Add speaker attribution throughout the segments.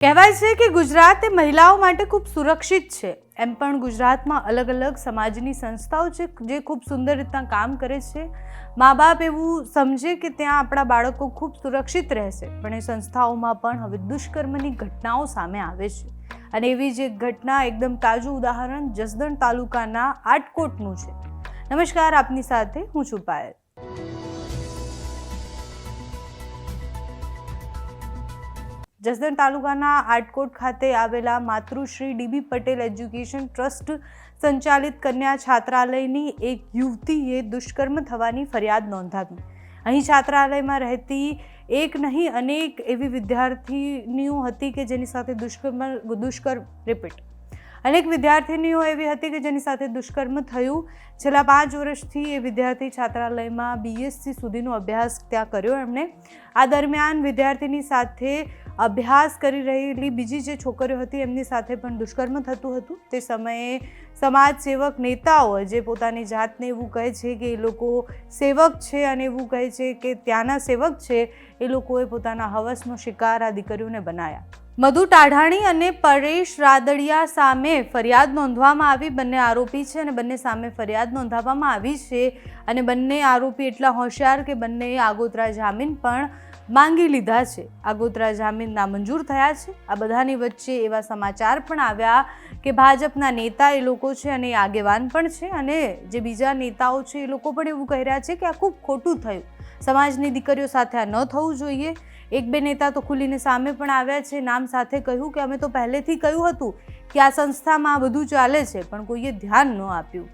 Speaker 1: કહેવાય છે કે ગુજરાત એ મહિલાઓ માટે ખૂબ સુરક્ષિત છે. એમ પણ ગુજરાતમાં અલગ અલગ સમાજની સંસ્થાઓ છે જે ખૂબ સુંદર રીતના કામ કરે છે. મા બાપ એવું સમજે કે ત્યાં આપણા બાળકો ખૂબ સુરક્ષિત રહેશે, પણ એ સંસ્થાઓમાં પણ હવે દુષ્કર્મની ઘટનાઓ સામે આવે છે. અને એવી જ એક ઘટના, એકદમ તાજું ઉદાહરણ જસદણ તાલુકાના આટકોટનું છે. નમસ્કાર, આપની સાથે હું છું પાયલ. જસદણ તાલુકાના આટકોટ ખાતે આવેલા માતૃશ્રી ડીબી પટેલ એજ્યુકેશન ટ્રસ્ટ સંચાલિત કન્યા છાત્રાલયની એક યુવતીએ દુષ્કર્મ થવાની ફરિયાદ નોંધાવી. અહીં છાત્રાલયમાં રહેતી એક નહીં, અનેક એવી વિદ્યાર્થીનીઓ હતી કે જેની સાથે દુષ્કર્મ દુષ્કર્મ રિપીટ અનેક વિદ્યાર્થીનીઓ એવી હતી કે જેની સાથે દુષ્કર્મ થયું. છેલ્લા પાંચ વર્ષથી એ વિદ્યાર્થી છાત્રાલયમાં બીએસસી સુધીનો અભ્યાસ ત્યાં કર્યો એમણે. આ દરમિયાન વિદ્યાર્થીની સાથે અભ્યાસ કરી રહેલી બીજી જે છોકરીઓ હતી, એમની સાથે પણ દુષ્કર્મ થતું હતું. તે સમયે સમાજ સેવક નેતાઓ જે પોતાની જાતને એવું કહે છે કે એ લોકો સેવક છે અને એવું કહે છે કે ત્યાંના સેવક છે, એ લોકોએ પોતાના હવસનો શિકાર આ દીકરીઓને બનાવ્યા મધુ ટાઢાણી અને પરેશ રાદડિયા સામે ફરિયાદ નોંધવામાં આવી. બંને આરોપી છે અને બંને સામે ફરિયાદ નોંધાવવામાં આવી છે. અને બંને આરોપી એટલા હોશિયાર કે બંનેએ આગોતરા જામીન પણ માંગી લીધા છે. આગોતરા જામીન નામંજૂર થયા છે. આ બધાની વચ્ચે એવા સમાચાર પણ આવ્યા કે ભાજપના નેતા એ લોકો છે અને એ આગેવાન પણ છે અને જે બીજા નેતાઓ છે એ લોકો પણ એવું કહી રહ્યા છે કે આ ખૂબ ખોટું થયું. સમાજની દીકરીઓ સાથે આ ન થવું જોઈએ. એક બે નેતા તો ખુલીને સામે પણ આવ્યા છે. નામ સાથે કહ્યું કે અમે તો પહેલેથી કહ્યું હતું કે આ સંસ્થામાં આ બધું ચાલે છે, પણ કોઈએ ધ્યાન ન આપ્યું.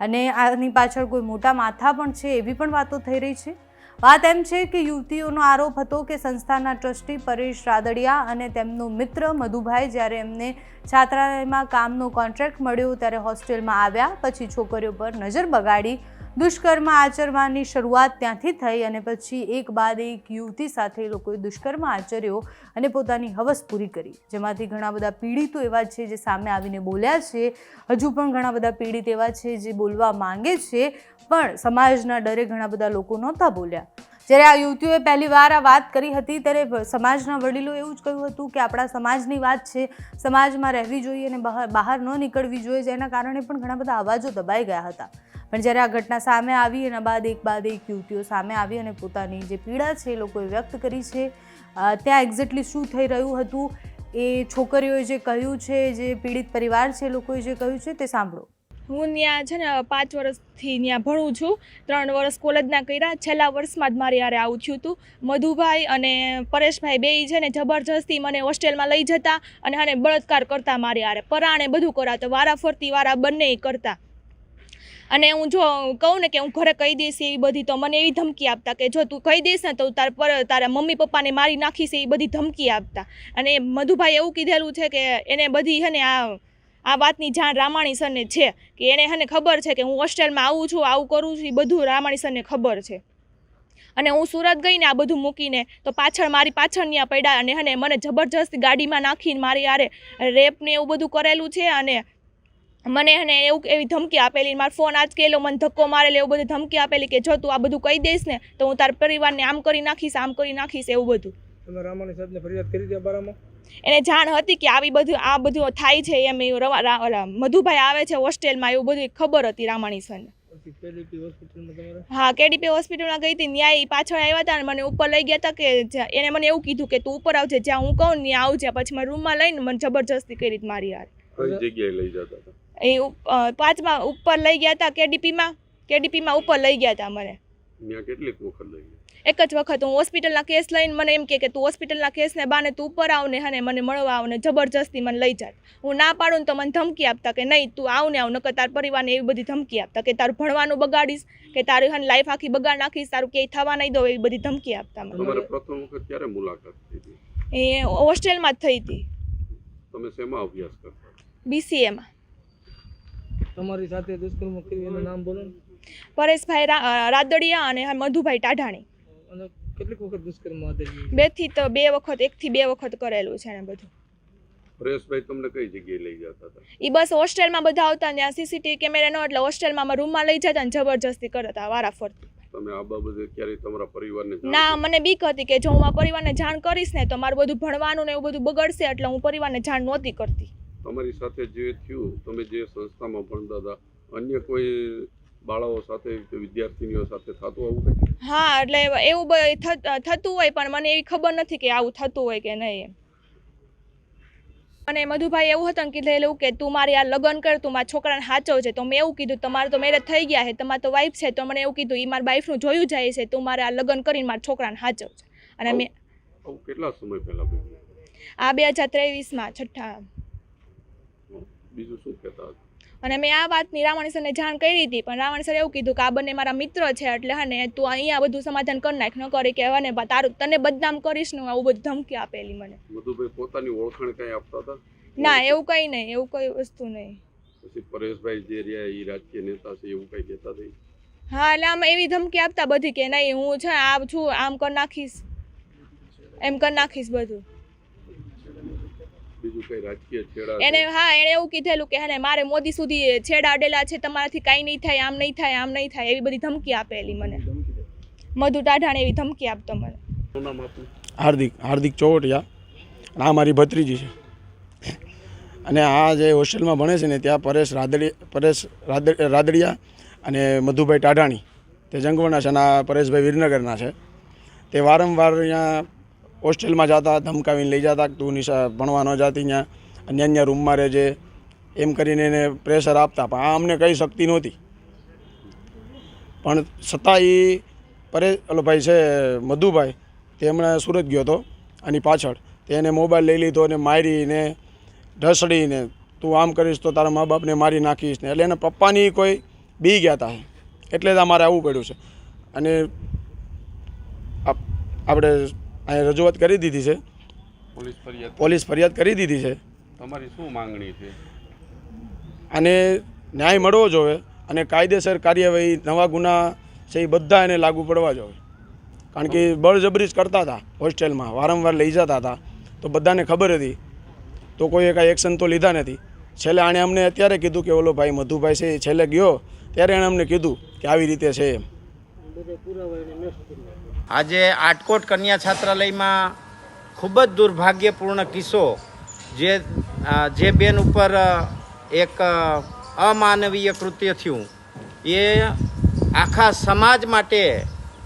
Speaker 1: અને આની પાછળ કોઈ મોટા માથા પણ છે એવી પણ વાતો થઈ રહી છે. વાત એમ છે કે યુવતીઓનો આરોપ હતો કે સંસ્થાના ટ્રસ્ટી પરેશ રાદડિયા અને તેમનો મિત્ર મધુભાઈ જ્યારે એમને છાત્રાલયમાં કામનો કોન્ટ્રાક્ટ મળ્યો ત્યારે હોસ્ટેલમાં આવ્યા, પછી છોકરીઓ પર નજર બગાડી દુષ્કર્મ આચરવાની શરૂઆત ત્યાંથી થઈ અને પછી એક બાદ એક યુવતી સાથે એ લોકોએ દુષ્કર્મ આચર્યો અને પોતાની હવસ પૂરી કરી. જેમાંથી ઘણા બધા પીડિતો એવા છે જે સામે આવીને બોલ્યા છે. હજુ પણ ઘણા બધા પીડિત એવા છે જે બોલવા માંગે છે, પણ સમાજના ડરે ઘણા બધા લોકો નહોતા બોલ્યા. જ્યારે આ યુવતીઓએ પહેલી વાર આ વાત કરી હતી, ત્યારે સમાજના વડીલો એવું જ કહ્યું હતું કે આપણા સમાજની વાત છે. સમાજમાં રહેવી જોઈએ અને બહાર બહાર ન નીકળવી જોઈએ, જેના કારણે પણ ઘણા બધા અવાજો દબાઈ ગયા હતા. પણ જ્યારે આ ઘટના સામે આવી એના બાદ એક બાદ એક યુવતીઓ સામે આવી અને પોતાની જે પીડા છે એ લોકોએ વ્યક્ત કરી છે ત્યાં એક્ઝેક્ટલી શું થઈ રહ્યું હતું એ છોકરીઓએ જે કહ્યું છે, જે પીડિત પરિવાર છે એ લોકોએ જે કહ્યું છે તે સાંભળો.
Speaker 2: હું ત્યાં છે ને પાંચ વર્ષથી ત્યાં ભણું છું, ત્રણ વર્ષ કોલેજના કર્યા, છેલ્લા વર્ષમાં જ મારી યારે આવું થયું હતું. મધુભાઈ અને પરેશભાઈ બેય છે ને જબરજસ્તી મને હોસ્ટેલમાં લઈ જતા અને આને બળાત્કાર કરતા મારી યારે પરાણે બધું કરાવતા વારા ફરતી વારા બંને કરતા. અને હું જો કહું ને કે હું ઘરે કહી દઈશ એવી બધી, તો મને એવી ધમકી આપતા કે જો તું કહી દઈશ ને, તો તાર પર, તારા મમ્મી પપ્પાને મારી નાખીશ એવી બધી ધમકી આપતા. અને મધુભાઈ એવું કીધેલું છે કે એને બધી છે ને આ આ વાતની જાણ રામાણી સરને છે કે એને હને ખબર છે કે હું હોસ્ટેલમાં આવું છું, આવું કરું છું, એ બધું રામાણી સરને ખબર છે. અને હું સુરત ગઈને આ બધું મૂકીને, તો પાછળ મારી પાછળ ત્યાં પડ્યા અને હને મને જબરજસ્ત ગાડીમાં નાખીને મારી આરે રેપ ને એવું બધું કરેલું છે અને મને અને એવું એવી ધમકી આપેલી મારો ફોન આજ કેલો મને ધક્કો મારેલો એવું બધું ધમકી આપેલી કે જો તું આ બધું કહી દઈશ ને તો હું તારા પરિવારને આમ કરી નાખીશ આમ કરી નાખીશ એવું બધું.
Speaker 3: તમે રામાણી સાહેબને ફરિયાદ કરી હતી બારામાં?
Speaker 2: એને જાણ હતી કે આવી બધું આ બધું થાય છે એમ એવું રવા મધુભાઈ આવે છે હોસ્ટેલમાં એવું બધું ખબર હતી રામાણી સરને. હા કેડીપી હોસ્પિટલમાં ગઈ હતી ન્યાય પાછળ આવ્યા હતા અને મને ઉપર લઈ ગયા હતા કે એને મને એવું કીધું કે તું ઉપર આવજે જ્યાં હું કહું ત્યાં આવજે પછી મારા રૂમમાં લઈને મને જબરજસ્તી કરી મારી યાર
Speaker 4: કઈ જગ્યાએ લઈ જતા હતા?
Speaker 2: એ પાંચમાં ઉપર લઈ ગયા હતા કેડીપીમાં. કેડીપીમાં ઉપર લઈ ગયા હતા મને.
Speaker 4: કેટલીક વખત લઈ
Speaker 2: એક જ વખત હું હોસ્પિટલના કેસ લઈને મને એમ કે તું હોસ્પિટલના કેસને બાને તું ઉપર આવ ને હને મને મળવા આવ ને જબરજસ્તી મને લઈ જાત હું ના પાડું તો મને ધમકી આપતા કે નહીં તું આવ ને આવ નકર તાર પરિવારને એવી બધી ધમકી આપતા કે તારું ભણવાનું બગાડીશ કે તારી હન લાઈફ આખી બગાડ નાખીશ તારું ક્યાંય થવા નહીં દો એવી બધી ધમકી આપતા મને.
Speaker 4: પ્રથમ વખત ક્યારે મુલાકાત થઈ
Speaker 2: એ હોસ્ટેલમાં જ થઈ હતી.
Speaker 4: તમે શેમાં અભ્યાસ કરતા?
Speaker 2: બીસીએમાં
Speaker 3: તમારી સાથે દુષ્કર્મ કર્યું એનું નામ બોલો
Speaker 2: પરેશભાઈ રાદડિયા અને મધુભાઈ ટાઢાણી.
Speaker 3: અને કેટલીક વખત દુષ્કર્મ
Speaker 2: બેથી તો બે વખત એકથી બે વખત કરેલું છે ને બધું.
Speaker 4: પરેશભાઈ તમને કઈ જગ્યાએ લઈ જતા હતા?
Speaker 2: એ બસ હોસ્ટેલમાં બધા આવતા ને ત્યાં સીસીટીવી કેમેરા નો એટલે હોસ્ટેલમાં રૂમમાં લઈ જતા ને જબરજસ્તી કરતા વારા ફરતી
Speaker 4: તમે આ બાબતે ક્યારે તમારા પરિવારને
Speaker 2: ના મને બીક હતી કે જો હું મારા પરિવારને જાણ કરીશ ને તો મારું બધું ભણવાનું ને એવું બધું બગડશે એટલે હું પરિવારને જાણ નહોતી કરતી.
Speaker 4: તમારી સાથે જે થયું તમે જે સંસ્થામાં ભણતા હતા અન્ય કોઈ બાળાઓ સાથે વિદ્યાર્થીનીઓ સાથે થતું આવું કંઈ?
Speaker 2: હા એટલે એવું થતું હોય પણ મને એવી ખબર નથી કે આવું થતું હોય કે નહીં અને મધુભાઈ એવું હતું ને એવું કે તું મારી આ લગ્ન કર તું મારા છોકરાને સાચવ છે તો મેં એવું કીધું તમારે તો મેરેજ થઈ ગયા છે તમારે તો વાઈફ છે. તો મને એવું કીધું એ મારા વાઈફનું જોયું જાય છે તું મારે આ લગ્ન કરીને મારા છોકરાને સાચવ છે અને મેં
Speaker 4: કેટલા સમય પહેલા
Speaker 2: આ બે હજાર ત્રેવીસમાં છઠ્ઠા.
Speaker 4: બીજું શું કહેતા હતા?
Speaker 2: અને મેં આ વાત રાવણ સરને જાણ કરી હતી પણ રાવણ સર એવું કીધું કે આ બંને મારા મિત્ર છે એટલે હને તું અહીંયા બધું સમાધાન કરી નાખ ન કરી કે હવે તારું તને બદનામ કરીશ ને આવું બધું ધમકી આપેલી મને.
Speaker 4: મધુભાઈ પોતાની ઓળખાણ કઈ આપતા હતા?
Speaker 2: ના એવું કઈ નહીં એવું કઈ વસ્તુ નહીં.
Speaker 4: પછી પરેશભાઈ જે રહ્યા એ રાજકીય નેતા છે એવું કઈ કહેતા હતા
Speaker 2: હા એટલે આમ એવી ધમકી આપતા બધી કે નહીં હું છે આમ છું આમ કરી નાખીશ. એમ કરી નાખીશ બધું.
Speaker 4: બીજું કઈ રાજકીય છેડા
Speaker 2: એને હા એણે એવું કીધેલું કે હે ને મારે મોદી સુધી છેડા અડેલા છે તમારાથી કાંઈ નહીં થાય આમ નહીં થાય આમ નહીં થાય એવી બધી ધમકી આપેલી મને. મધુ ટાઢાણે એવી ધમકી આપતો મને.
Speaker 5: હાર્દિક હાર્દિક ચોવટિયા. આ મારી ભત્રીજી છે. અને આ જે હોસ્ટેલમાં ભણે છે ને ત્યાં પરેશ રાદડી પરેશ રાદ- રાદડિયા અને મધુભાઈ ટાઢાણી. તે જંગવણા છે અને આ પરેશભાઈ વિરનગરના છે. તે વારંવાર અહીંયા હોસ્ટેલમાં જતા, ધમકાવીને લઈ જતા તું નિશા ભણવા ન જાતી ત્યાં અન્ય અન્ય રૂમમાં રહેજે. એમ કરીને એને પ્રેશર આપતા. પણ આ અમને કંઈ શક્તિ નહોતી. પણ છતાં એ પરે ભાઈ છે, મધુભાઈ, તે હમણાં સુરત ગયો હતો, આની પાછળ. તે એને મોબાઈલ લઈ લીધો અને મારીને, ઢસડીને, તું આમ કરીશ તો તારા મા બાપને મારી નાખીશ ને. એટલે એના પપ્પાની કોઈ બી ગયા હતા એટલે જ અમારે આવવું પડ્યું છે. અને આપણે અહીંયા રજૂઆત કરી દીધી છે.
Speaker 4: પોલીસ ફરિયાદ
Speaker 5: પોલીસ ફરિયાદ કરી દીધી છે.
Speaker 4: તમારી શું માંગણી છે?
Speaker 5: અને ન્યાય મળવો જોઈએ અને કાયદેસર કાર્યવાહી નવા ગુના છે એ બધા એને લાગુ પડવા જોઈએ કારણ કે બળજબરી જ કરતા હતા હોસ્ટેલમાં વારંવાર લઈ જતા હતા. તો બધાને ખબર હતી. તો કોઈએ કાંઈ એક્શન તો લીધા નથી. છેલ્લે આણે અમને અત્યારે કીધું કે ઓલો ભાઈ મધુભાઈ છે એ છેલ્લે ગયો. ત્યારે એણે અમને કીધું કે આવી રીતે છે એમ.
Speaker 6: આજે આટકોટ કન્યા છાત્રાલયમાં ખૂબ જ દુર્ભાગ્યપૂર્ણ કિસ્સો જે જે બેન ઉપર એક અમાનવીય કૃત્ય થયું. એ આખા સમાજ માટે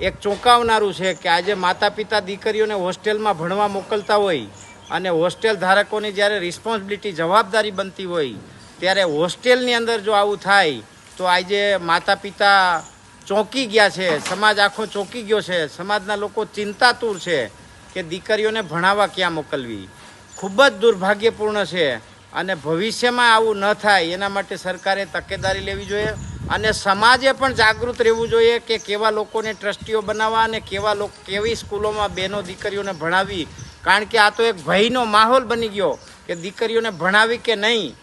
Speaker 6: એક ચોંકાવનારું છે કે આજે માતા પિતા દીકરીઓને હોસ્ટેલમાં ભણવા મોકલતા હોય અને હોસ્ટેલ ધારકોની જ્યારે રિસ્પોન્સિબિલિટી જવાબદારી બનતી હોય, ત્યારે હોસ્ટેલની અંદર જો આવું થાય, તો આજે માતા પિતા ચોંકી ગયા છે. સમાજ આખો ચોંકી ગયો છે. સમાજના લોકો ચિંતાતુર છે કે દીકરીઓને ભણાવવા ક્યાં મોકલવી. ખૂબ જ દુર્ભાગ્યપૂર્ણ છે અને ભવિષ્યમાં આવું ન થાય એના માટે સરકારે તકેદારી લેવી જોઈએ અને સમાજે પણ જાગૃત રહેવું જોઈએ કે કેવા લોકોને ટ્રસ્ટીઓ બનાવવા અને કેવા લોકો, કેવી સ્કૂલોમાં બહેનો દીકરીઓને ભણાવી. કારણ કે આ તો એક ભયનો માહોલ બની ગયો કે દીકરીઓને ભણાવી કે નહીં,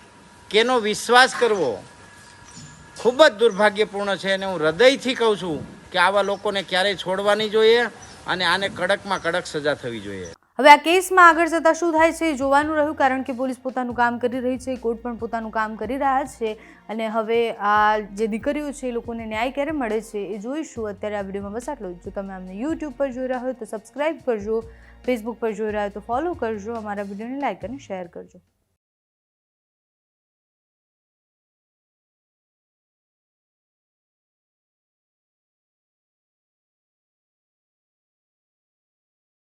Speaker 6: કેનો વિશ્વાસ કરવો. ખૂબ જ દુર્ભાગ્યપૂર્ણ છે અને હું હૃદયથી કહું છું કે આવા લોકોને ક્યારેય છોડવાની જોઈએ અને આને કડકમાં કડક સજા થવી જોઈએ.
Speaker 1: હવે આ કેસમાં આગળ જતાં શું થાય છે જોવાનું રહ્યું, કારણ કે પોલીસ પોતાનું કામ કરી રહી છે, કોર્ટ પણ પોતાનું કામ કરી રહ્યા છે અને હવે આ જે દીકરીઓ છે એ લોકોને ન્યાય ક્યારે મળે છે એ જોઈશું. અત્યારે આ વિડીયોમાં બસ આટલું. જો. તમે અમને યુટ્યુબ પર જોઈ રહ્યા હોય તો સબસ્ક્રાઈબ કરજો ફેસબુક પર જોઈ રહ્યા હોય તો ફોલો કરજો, અમારા વિડીયોને લાઇક અને શેર કરજો.